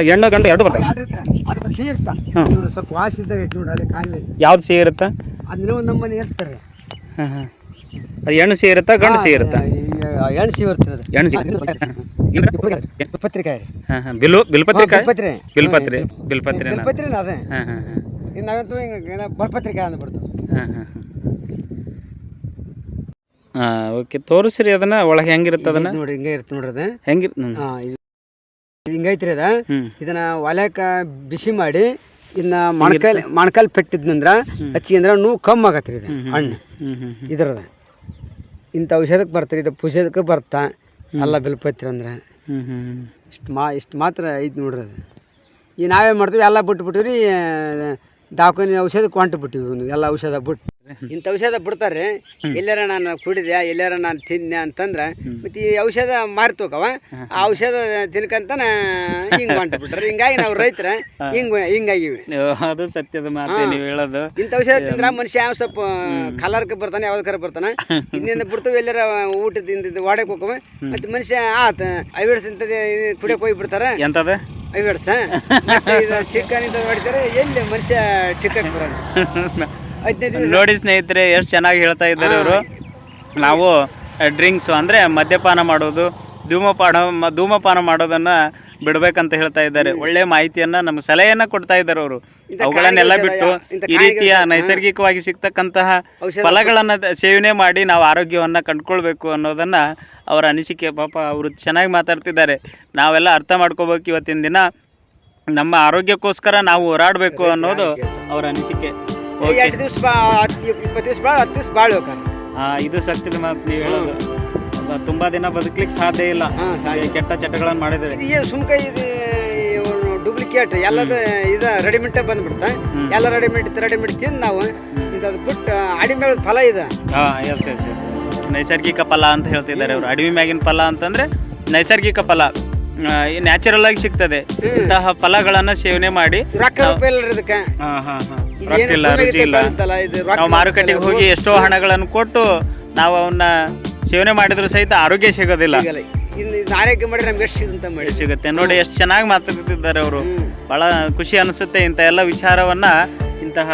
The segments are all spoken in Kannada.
ಹೆಣ್ಣು ಗಂಡು ಎರಡು ಬರ್ತವೆ ಅದು ಸಿಹಿ ಇರ್ತಾ ಹ್ಮ್. ಇವ್ರು ಸ್ವಲ್ಪ ವಾಸ ಇದ್ದಾಗ ಇಟ್ಟು ನೋಡಿ ಅಲ್ಲಿ ಯಾವ್ದು ಸಿಹಿ ಇರುತ್ತೆ? ಅದನ್ನ ಒಂದು ನಮ್ಮನೆ ಇರ್ತಾರೆ. ಹಾಂ ಹಾಂ. ಅದು ಹೆಣ್ಣು ಸಿಹಿ ಇರುತ್ತಾ ಗಂಡು ಸಿಹಿ ಇರುತ್ತಾ? ಎಣ್ಣೆ ಸಿಹಿ ಇರ್ತದೆ ಅದು. ಹೆಣ್ಣು ಸಿಹಿ. ಇದು ಪತ್ರಿಕಾಯಿ ರೀ. ಹಾಂ ಹಾಂ. ಬಿಲ್ಲು ಬಿಲ್ಪತ್ರಿಕೆ? ಬಿಲ್ಪತ್ರಿ ಬಿಲ್ಪತ್ರಿ ಬಿಲ್ಪತ್ರಿ ಬಿಲ್ಪತ್ರಿನ ಅದೇ. ಹಾಂ ಹಾಂ ಹಾಂ. ಇನ್ನು ನಾವಂತೂ ಹಿಂಗೆ ಬಲ್ಪತ್ರಿಕಾಯಿ ಅಂದ್ಬಿಡ್ತು ಹಾಂ ಹಾಂ ಹಾಂ. ಓಕೆ. ತೋರಿಸ್ರಿ ಅದನ್ನ. ಒಳಗೆ ಹೆಂಗಿರುತ್ತೆ ಅದನ್ನ? ಇದು ನೋಡಿ ಹಿಂಗೆ ಇರುತ್ತೆ ನೋಡ್ರಿ ಅದು. ಹೆಂಗಿರ್ ಹಾಂ ಇದು ಹಿಂಗೈತ್ರಿ ಅದ. ಇದನ್ನ ಒಲೆಕ ಬಿಸಿ ಮಾಡಿ ಇದನ್ನ ಮೊಣಕಾಲ್ ಮೊಣಕಾಲ್ ಪೆಟ್ಟಿದ್ನಂದ್ರ ಹಚ್ಚಿ ಅಂದ್ರೆ ನೋವು ಕಮ್ಮಿ ಆಗತ್ರಿ ಇದು ಹಣ್ಣು. ಇದ್ರದ. ಇಂಥ ಔಷಧಕ್ಕೆ ಬರ್ತಾರೆ ಇದು ಪೂಜದಕ್ಕೆ ಬರ್ತಾ. ಎಲ್ಲ ಬಿಲ್ಪತ್ರಿ ಅಂದ್ರೆ. ಇಷ್ಟು ಮಾ ಇಷ್ಟು ಮಾತ್ರ ಐದು ನೋಡ್ರಿ ಅದು. ಈ ನಾವೇನು ಮಾಡ್ತೀವಿ ಎಲ್ಲ ಬಿಟ್ಟು ಬಿಟ್ಟಿವ್ರಿ ದವಾಖಾನೆ ಔಷಧಕ್ಕೆ ಹೊಂಟು ಬಿಟ್ಟಿವಿ ಎಲ್ಲ ಔಷಧ ಬಿಟ್ಟು. ಇಂಥ ಔಷಧ ಬಿಡ್ತಾರೆ. ಎಲ್ಲಾರ ನಾನು ಕುಡಿದೆ ಎಲ್ಲಾರ ನಾನು ತಿನ್ನೆ ಅಂತಂದ್ರೆ ಮತ್ತೆ ಈ ಔಷಧ ಮಾರ್ತೋಕವ. ಆ ಔಷಧ ತಿನ್ಕಂತನ ಹಿಂಗ್ ಮಾಡ್ಬಿಟ್ರೆ ಬಿಟ್ರೆ ಹಿಂಗಾಗಿ ನಾವು ರೈತರ ಹಿಂಗ್ ಹಿಂಗಾಗಿವಿ. ಅದು ಸತ್ಯದ ಮಾತು ನೀವು ಹೇಳೋದು. ಇಂಥ ಔಷಧ ತಿಂದ್ರೆ ಮನುಷ್ಯ ಯಾವ ಸ್ವಲ್ಪ ಕಲರ್ಕ ಬರ್ತಾನೆ ಯಾವ್ದಕ್ಕಾರ ಬರ್ತಾನೆ? ಇನ್ನಿಂದ ಬಿಡ್ತವೆ ಎಲ್ಲಾರ ಊಟದಿಂದ ವಾಡಕ್ ಹೋಗವ ಮತ್ತೆ ಮನುಷ್ಯ ಆತ ಐವಿಡ್ಸ್ ಇಂತ ಕುಡಿಯಕ್ ಹೋಗಿ ಬಿಡ್ತಾರೆ. ಎಂತದ ಐವೇಡ್ಸ್ ಚಿಕನ್ ಇಂತ ಮಾಡ್ತಾರೆ ಎಲ್ಲಿ ಮನುಷ್ಯ ಚಿಕ್ಕ ಬರೋದು? ನೋಡಿ ಸ್ನೇಹಿತರೆ ಎಷ್ಟು ಚೆನ್ನಾಗಿ ಹೇಳ್ತಾ ಇದ್ದಾರೆ ಅವರು ನಾವು ಡ್ರಿಂಕ್ಸು ಅಂದರೆ ಮದ್ಯಪಾನ ಮಾಡೋದು ಧೂಮಪಾನ ಧೂಮಪಾನ ಮಾಡೋದನ್ನ ಬಿಡ್ಬೇಕಂತ ಹೇಳ್ತಾ ಇದ್ದಾರೆ. ಒಳ್ಳೆ ಮಾಹಿತಿಯನ್ನ ನಮ್ಮ ಸಲಹೆಯನ್ನ ಕೊಡ್ತಾ ಇದ್ದಾರೆ ಅವರು. ಅವುಗಳನ್ನೆಲ್ಲ ಬಿಟ್ಟು ಈ ರೀತಿಯ ನೈಸರ್ಗಿಕವಾಗಿ ಸಿಗ್ತಕ್ಕಂತಹ ಫಲಗಳನ್ನ ಸೇವನೆ ಮಾಡಿ ನಾವು ಆರೋಗ್ಯವನ್ನ ಕಂಡ್ಕೊಳ್ಬೇಕು ಅನ್ನೋದನ್ನ ಅವರ ಅನಿಸಿಕೆ ಪಾಪ ಅವರು ಚೆನ್ನಾಗಿ ಮಾತಾಡ್ತಿದ್ದಾರೆ. ನಾವೆಲ್ಲ ಅರ್ಥ ಮಾಡ್ಕೋಬೇಕು ಇವತ್ತಿನ ದಿನ. ನಮ್ಮ ಆರೋಗ್ಯಕ್ಕೋಸ್ಕರ ನಾವು ಹೋರಾಡಬೇಕು ಅನ್ನೋದು ಅವರ ಅನಿಸಿಕೆ. ಎರಡು ದಿವಸ ಇಪ್ಪತ್ತು ದಿವಸ ಭಾಳ ಹತ್ತು ದಿವಸ ಬಾಳು ಹೋಗ್ತಾರೆ ಇದು ಸತ್ಯದ ಮಾತು ನೀವು ಹೇಳೋದು. ತುಂಬಾ ದಿನ ಬದುಕ್ಲಿಕ್ಕೆ ಸಾಧ್ಯ ಇಲ್ಲ. ಕೆಟ್ಟ ಚಟಗಳನ್ನು ಮಾಡಿದ್ರೆ ಇದು ಏನು ಸುಮ್ಕ ಇದು ಡೂಪ್ಲಿಕೇಟ್ ಎಲ್ಲದ ಇದು ರೆಡಿಮೇಡ್ ಬಂದ್ಬಿಡ್ತ. ಎಲ್ಲ ರೆಡಿಮೇಡ್ ರೆಡಿಮೇಡ್ ತಿಂದು ನಾವು ಇದು ಬಿಟ್ಟು ಅಡಿಮೆ ಫಲ ಇದೆ. ಹಾ ಎಸ್ ಎಸ್ ಎಸ್ ನೈಸರ್ಗಿಕ ಫಲ ಅಂತ ಹೇಳ್ತಿದ್ದಾರೆ ಅವರು. ಅಡಿಮೆ ಮ್ಯಾಗಿನ ಫಲ ಅಂತಂದ್ರೆ ನೈಸರ್ಗಿಕ ಫಲ. ನ್ಯಾಚುರಲ್ ಆಗಿ ಸಿಗ್ತದೆ. ಇಂತಹ ಫಲಗಳನ್ನ ಸೇವನೆ ಮಾಡಿ ರೊಕ್ಕ ರೂಪಾಯಿ ಇಲ್ಲ ಇದಕ್ಕೆ? ಹಾ ಹಾ ಹಾ. ಇದು ರೊಕ್ಕ ಏನು ಇಲ್ಲ ರುಚಿ ಇಲ್ಲ. ಬೆಳೆದಲ್ಲ, ಇದು ರೊಕ್ಕ ನಾವು ಮಾರುಕಟ್ಟೆಗೆ ಹೋಗಿ ಎಷ್ಟೋ ಹಣಗಳನ್ನು ಕೊಟ್ಟು ನಾವು ಅವನ್ನ ಸೇವನೆ ಮಾಡಿದ್ರು ಸಹಿತ ಆರೋಗ್ಯ ಸಿಗೋದಿಲ್ಲ. ಸಿಗಲ್ಲ. ಇನ್ನು ಇದು ಆರೋಗ್ಯ ಮಾಡಿ ನಮ್ಗೆ ಎಷ್ಟು ಸಿಗುತ್ತೆ ಮಾಡಿ ಸಿಗುತ್ತೆ? ನೋಡಿ ಎಷ್ಟು ಚೆನ್ನಾಗಿ ಮಾತಾಡ್ತಿದ್ದಾರೆ ಅವರು. ಬಹಳ ಖುಷಿ ಅನಿಸುತ್ತೆ ಇಂಥ ಎಲ್ಲ ವಿಚಾರವನ್ನ ಇಂತಹ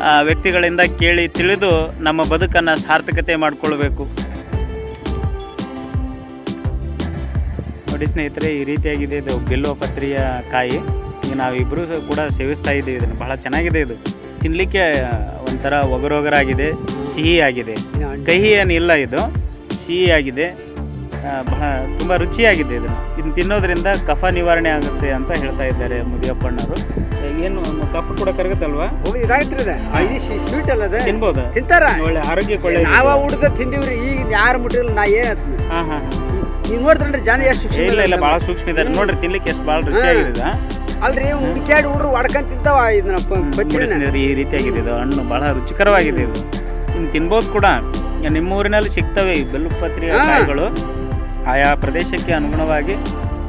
ಆ, ವ್ಯಕ್ತಿಗಳಿಂದ ಕೇಳಿ ತಿಳಿದು ನಮ್ಮ ಬದುಕನ್ನ ಸಾರ್ಥಕತೆ ಮಾಡಿಕೊಳ್ಬೇಕು. ನೋಡಿ ಸ್ನೇಹಿತರೆ ಈ ರೀತಿಯಾಗಿದೆ ಇದು ಬಿಲ್ವ ಪತ್ರಿಯ ಕಾಯಿ. ಈಗ ನಾವಿಬ್ಬರೂ ಕೂಡ ಸೇವಿಸ್ತಾ ಇದ್ದೀವಿ ಇದನ್ನು. ಬಹಳ ಚೆನ್ನಾಗಿದೆ ಇದು. ತಿನ್ನಲಿಕ್ಕೆ ಒಂಥರ ಒಗರೊಗರಾಗಿದೆ ಸಿಹಿ ಆಗಿದೆ. ಕಹಿ ಏನಿಲ್ಲ ಇದು. ಸಿಹಿ ಆಗಿದೆ. ಬಹಳ ತುಂಬ ರುಚಿಯಾಗಿದೆ ಇದು. ಇದನ್ನು ತಿನ್ನೋದ್ರಿಂದ ಕಫ ನಿವಾರಣೆ ಆಗುತ್ತೆ ಅಂತ ಹೇಳ್ತಾ ಇದ್ದಾರೆ ಮುದಿಯಪ್ಪಣ್ಣವರು ಏನು ಕಫ ಕೂಡ ಕರಗುತ್ತಲ್ವಾ? ಸ್ವೀಟ್ ಅಲ್ಲ ತಿನ್ಬೋದಾ? ತಿಂತಾರ? ಒಳ್ಳೆ ಆರೋಗ್ಯಕ್ಕೆ ಒಳ್ಳೆ ನಾವ ಹುಡುಗ ತಿಂದಿವ್ರಿ ಈಗ ಯಾರು ಮುಟ್ಟಿಲ್ಲ ನಾ ಏನ್ ಹಾಂ ಹಾಂ. ನೀವು ನೋಡ್ತಾನ್ರಿ ಜನ ಎಷ್ಟು ಸೂಕ್ಷ್ಮ ಇಲ್ಲ ಇಲ್ಲ ಭಾಳ ಸೂಕ್ಷ್ಮ ಇದ್ದಾರೆ ನೋಡ್ರಿ ತಿನ್ಲಿಕ್ಕೆ ಎಷ್ಟು ಭಾಳ ರುಚಿಯಾಗಿದೆ ಅಲ್ರಿ ಹುಡುಕ್ಯಾಡಿ ಹುಡ್ರು ಹೊಡ್ಕೊಂಡ್ ತಿಂತಾವ ಇದನ್ನ ನೋಡಿ ಈ ರೀತಿಯಾಗಿದೆ ಇದು. ಹಣ್ಣು ಭಾಳ ರುಚಿಕರವಾಗಿದೆ ಇದು. ಇನ್ನು ತಿನ್ಬೋದು ಕೂಡ. ನಿಮ್ಮ ಊರಿನಲ್ಲಿ ಸಿಗ್ತವೆ ಈ ಬೆಲ್ಲುಪತ್ರಿಯ. ಕಾಯಿಗಳು. ಆಯಾ ಪ್ರದೇಶಕ್ಕೆ ಅನುಗುಣವಾಗಿ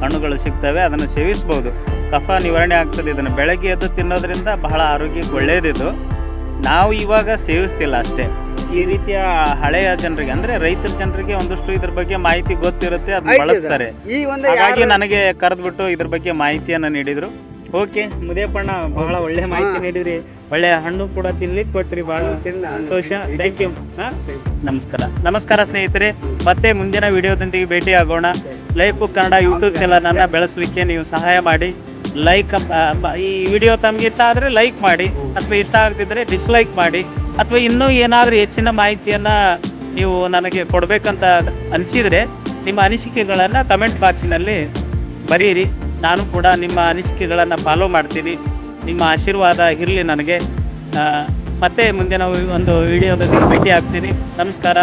ಹಣ್ಣುಗಳು ಸಿಗ್ತವೆ ಅದನ್ನು ಸೇವಿಸ್ಬೋದು. ಕಫ ನಿವಾರಣೆ ಆಗ್ತದೆ. ಇದನ್ನು ಬೆಳಗ್ಗೆ ಎದ್ದು ತಿನ್ನೋದ್ರಿಂದ ಬಹಳ ಆರೋಗ್ಯಕ್ಕೆ ಒಳ್ಳೆಯದಿದು ನಾವು ಇವಾಗ ಸೇವಿಸ್ತಿಲ್ಲ ಅಷ್ಟೇ. ಈ ರೀತಿಯ ಹಳೆಯ ಜನರಿಗೆ ಅಂದ್ರೆ ರೈತರ ಜನರಿಗೆ ಒಂದಷ್ಟು ಇದ್ರ ಬಗ್ಗೆ ಮಾಹಿತಿ ಗೊತ್ತಿರುತ್ತೆ ಅದನ್ನ. ಬಳಸ್ತಾರೆ. ಈ ಒಂದು ಹಾಗಾಗಿ ನನಗೆ ಕರೆದ್ಬಿಟ್ಟು ಇದ್ರ ಬಗ್ಗೆ ಮಾಹಿತಿಯನ್ನ ನೀಡಿದ್ರು. ಓಕೆ ಮುದೇಪಣ್ಣ ಬಹಳ ಒಳ್ಳೆ ಮಾಹಿತಿ ನೀಡಿದ್ರಿ. ಒಳ್ಳೆ ಹಣ್ಣು ಕೂಡ ತಿನ್ಲಿಕ್ಕೆ ಕೊಟ್ರಿ ಬಹಳ ಸಂತೋಷ. ಥ್ಯಾಂಕ್ ಯು ನಮಸ್ಕಾರ. ನಮಸ್ಕಾರ ಸ್ನೇಹಿತರೆ. ಮತ್ತೆ ಮುಂದಿನ ವಿಡಿಯೋದೊಂದಿಗೆ ಭೇಟಿ ಆಗೋಣ life book Kannada YouTube channel ಅನ್ನ ಬೆಳೆಸಲಿಕ್ಕೆ ನೀವು ಸಹಾಯ ಮಾಡಿ. ಲೈಕ್ ಈ ವಿಡಿಯೋ ತಮ್ಗೆ ಇಷ್ಟ ಆದ್ರೆ ಲೈಕ್ ಮಾಡಿ, ಅಥವಾ ಇಷ್ಟ ಆಗ್ತಿದ್ರೆ ಡಿಸ್ಲೈಕ್ ಮಾಡಿ, ಅಥವಾ ಇನ್ನೂ ಏನಾದರೂ ಹೆಚ್ಚಿನ ಮಾಹಿತಿಯನ್ನ ನೀವು ನನಗೆ ಕೊಡಬೇಕಂತ ಅನಿಸಿದ್ರೆ ನಿಮ್ಮ ಅನಿಸಿಕೆಗಳನ್ನ ಕಮೆಂಟ್ ಬಾಕ್ಸಿನಲ್ಲಿ ಬರೀರಿ. ನಾನು ಕೂಡ ನಿಮ್ಮ ಅನಿಸಿಕೆಗಳನ್ನು ಫಾಲೋ ಮಾಡ್ತೀನಿ. ನಿಮ್ಮ ಆಶೀರ್ವಾದ ಇರಲಿ ನನಗೆ. ಮತ್ತೆ ಮುಂದೆ ನಾವು ಒಂದು ವಿಡಿಯೋದಲ್ಲಿ ಭೇಟಿ ಆಗ್ತೀನಿ. ನಮಸ್ಕಾರ.